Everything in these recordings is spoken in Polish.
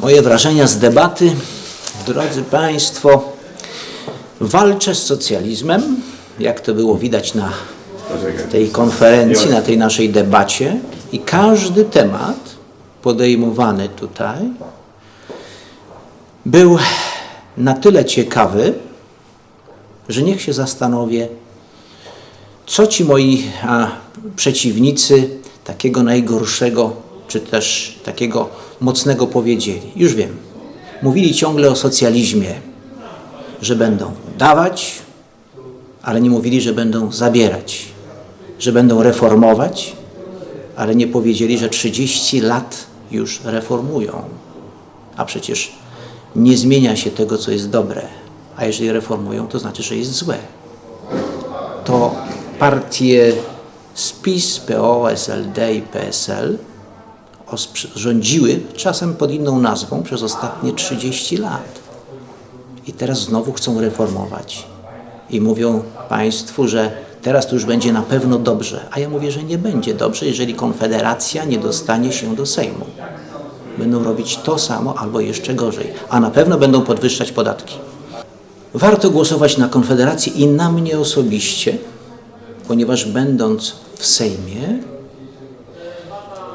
Moje wrażenia z debaty, drodzy Państwo, walczę z socjalizmem, jak to było widać na tej konferencji, na tej naszej debacie. I każdy temat podejmowany tutaj był na tyle ciekawy, że niech się zastanowię, co ci moi a, przeciwnicy takiego najgorszego, czy też takiego mocnego powiedzieli. Już wiem. Mówili ciągle o socjalizmie, że będą dawać, ale nie mówili, że będą zabierać, że będą reformować, ale nie powiedzieli, że 30 lat już reformują. A przecież nie zmienia się tego, co jest dobre. A jeżeli reformują, to znaczy, że jest złe. To partie SPiS, PO, SLD i PSL rządziły czasem pod inną nazwą przez ostatnie 30 lat. I teraz znowu chcą reformować. I mówią Państwu, że teraz to już będzie na pewno dobrze. A ja mówię, że nie będzie dobrze, jeżeli Konfederacja nie dostanie się do Sejmu. Będą robić to samo albo jeszcze gorzej. A na pewno będą podwyższać podatki. Warto głosować na Konfederację i na mnie osobiście, ponieważ będąc w Sejmie,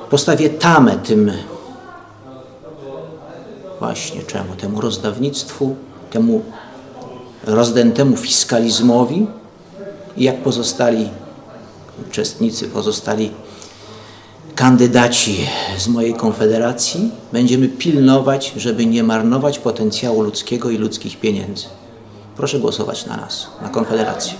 postawię tamę tym właśnie czemu? Temu rozdawnictwu, temu rozdętemu fiskalizmowi i jak pozostali uczestnicy, pozostali kandydaci z mojej konfederacji, będziemy pilnować, żeby nie marnować potencjału ludzkiego i ludzkich pieniędzy. Proszę głosować na nas, na Konfederację.